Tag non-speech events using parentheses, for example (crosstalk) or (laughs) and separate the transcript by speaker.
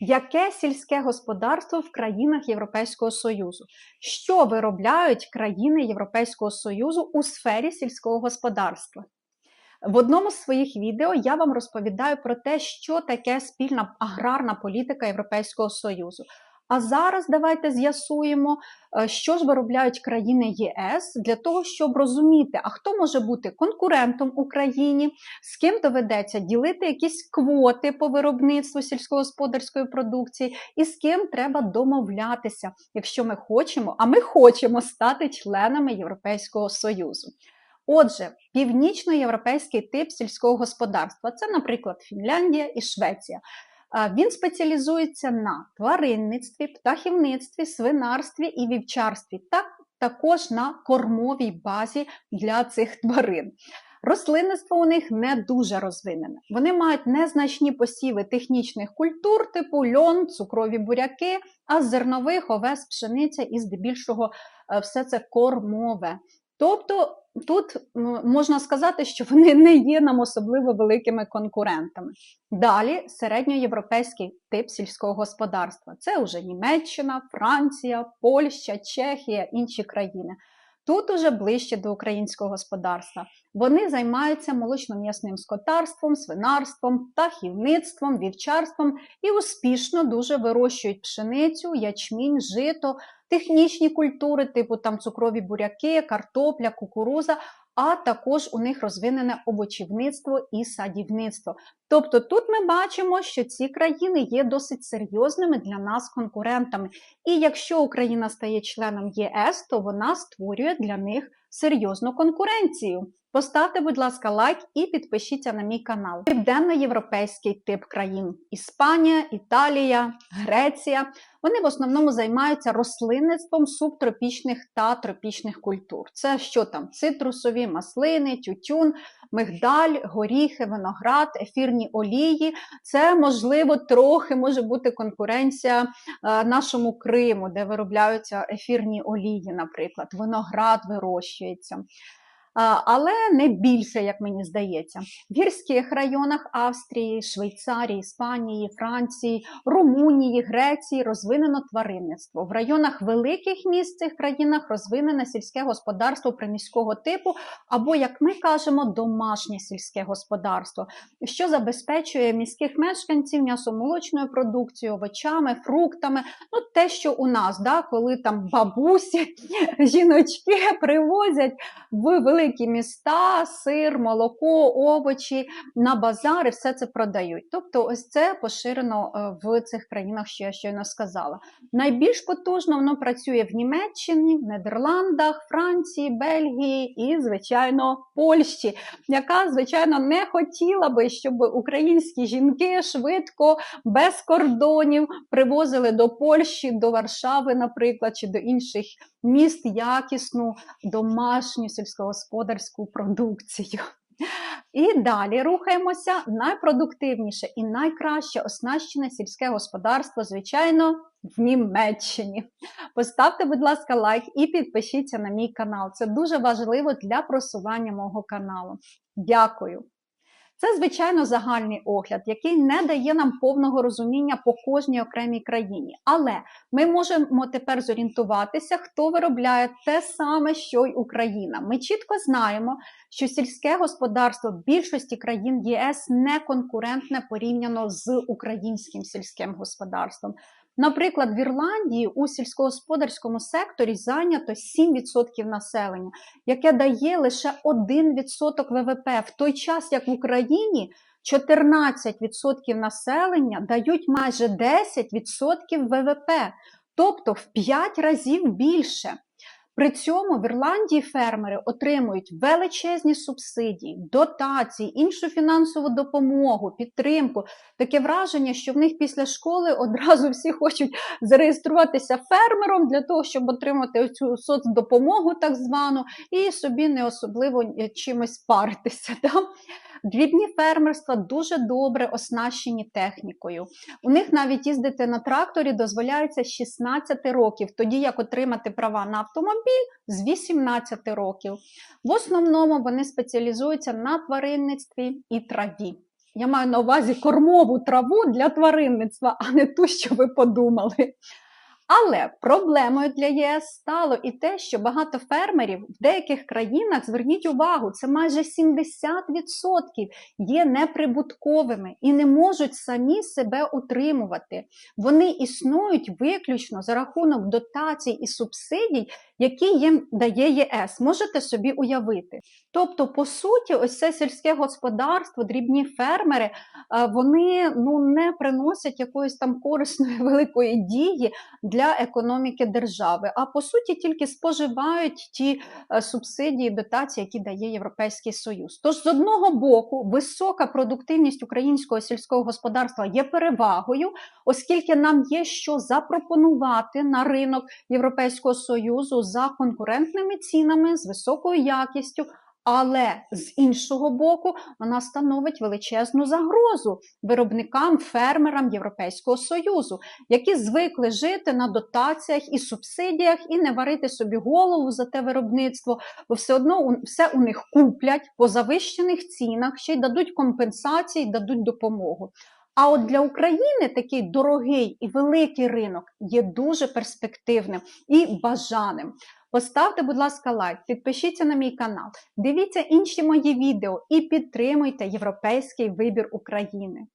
Speaker 1: Яке сільське господарство в країнах Європейського Союзу? Що виробляють країни Європейського Союзу у сфері сільського господарства? В одному з своїх відео я вам розповідаю про те, що таке спільна аграрна політика Європейського Союзу. А зараз давайте з'ясуємо, е, що ж виробляють країни ЄС для того, щоб розуміти, а хто може бути конкурентом Україні, з ким доведеться ділити якісь квоти по виробництву сільськогосподарської продукції, і з ким треба домовлятися, якщо ми хочемо, а ми хочемо стати членами Європейського Союзу. Отже, північноєвропейський тип сільського господарства це, наприклад, Фінляндія і Швеція. Він спеціалізується на тваринництві, птахівництві, свинарстві і вівчарстві, та також на кормовій базі для цих тварин. Рослинництво у них не дуже розвинене. Вони мають незначні посіви технічних культур, типу льон, цукрові буряки, а з зернових овес, пшениця і здебільшого е, все це кормове. Тобто тут можна сказати, що вони (laughs) не є нам особливо великими конкурентами. Далі середньоєвропейський тип сільського господарства. Це вже Німеччина, Франція, Польща, Чехія, інші країни. Тут уже ближче до українського господарства. Вони займаються молочно-м'ясним скотарством, свинарством, птахівництвом, вівчарством і успішно дуже вирощують пшеницю, ячмінь, жито, технічні культури, типу там цукрові буряки, картопля, кукуруза, а також у них розвинене овочівництво і садівництво. Тобто тут ми бачимо, що ці країни є досить серйозними для нас конкурентами. І якщо Україна стає членом ЄС, то вона створює для них серйозну конкуренцію. Поставте, будь ласка, лайк і підпишіться на мій канал. Південноєвропейський тип країн: Іспанія, Італія, Греція. Вони в основному займаються рослинництвом субтропічних та тропічних культур. Це що там? Цитрусові, маслини, тютюн, мигдаль, горіхи, виноград, ефірні олії. Це, можливо, трохи може бути конкуренція е, нашому Криму, де виробляються ефірні олії, наприклад, виноград вирощується але не більше, як мені здається. В гірських районах Австрії, Швейцарії, Іспанії, Франції, Румунії, Греції розвинено тваринництво. В районах великих міст цих країнах розвинене сільське господарство приміського типу, або, як ми кажемо, домашнє сільське господарство, що забезпечує міських мешканців м'ясомолочною продукцією, овочами, фруктами. Ну, те, що у нас, да, коли там бабусі, (laughs) жіночки привозять в великі великі міста, сир, молоко, овочі на базари, все це продають. Тобто, ось це поширено е, в цих країнах, що я щойно сказала. Найбільш потужно воно працює в Німеччині, в Нідерландах, Франції, Бельгії і, звичайно, Польщі, яка, звичайно, не хотіла би, щоб українські жінки швидко, без кордонів привозили до Польщі, до Варшави, наприклад, чи до інших міст якісну домашню сільськогосподарську продукцію. І далі рухаємося. Найпродуктивніше і найкраще оснащене сільське господарство, звичайно, в Німеччині. Поставте, будь ласка, лайк і підпишіться на мій канал. Це дуже важливо для просування мого каналу. Дякую! Це, звичайно, загальний огляд, який не дає нам повного розуміння по кожній окремій країні. Але ми можемо тепер зорієнтуватися, хто виробляє те саме, що й Україна. Ми чітко знаємо, що сільське господарство в більшості країн ЄС не конкурентне порівняно з українським сільським господарством. Наприклад, в Ірландії у сільськогосподарському секторі зайнято 7% населення, яке дає лише 1% ВВП, в той час як в Україні 14% населення дають майже 10% ВВП, тобто в 5 разів більше. При цьому в Ірландії фермери отримують величезні субсидії, дотації, іншу фінансову допомогу, підтримку. Таке враження, що в них після школи одразу всі хочуть зареєструватися фермером для того, щоб отримати цю соцдопомогу, так звану, і собі не особливо чимось паритися. (laughs) Да? Дрібні фермерства дуже добре оснащені технікою. У них навіть їздити на тракторі дозволяється з 16 років, тоді як отримати права на автомобіль з 18 років. В основному вони спеціалізуються на тваринництві і траві. Я маю на увазі кормову траву для тваринництва, а не ту, що ви подумали. Але проблемою для ЄС стало і те, що багато фермерів в деяких країнах, зверніть увагу, це майже 70% є неприбутковими і не можуть самі себе утримувати. Вони існують виключно за рахунок дотацій і субсидій, які їм дає ЄС. Можете собі уявити. Тобто, по суті, ось це сільське господарство, дрібні фермери, е, вони ну не приносять якоїсь там корисної (laughs) великої дії для економіки держави, а по суті тільки споживають ті е, субсидії, дотації, які дає Європейський Союз. Тож, з одного боку, висока продуктивність українського сільського господарства є перевагою, оскільки нам є що запропонувати на ринок Європейського Союзу за конкурентними цінами з високою якістю. Але з іншого боку, вона становить величезну загрозу виробникам, фермерам Європейського союзу, які звикли жити на дотаціях і субсидіях і не варити собі голову за те виробництво, бо все одно все у них куплять по завищених цінах, ще й дадуть компенсації, дадуть допомогу. А от для України такий дорогий і великий ринок є дуже перспективним і бажаним. Поставте, будь ласка, лайк, підпишіться на мій канал, дивіться інші мої відео і підтримуйте європейський вибір України.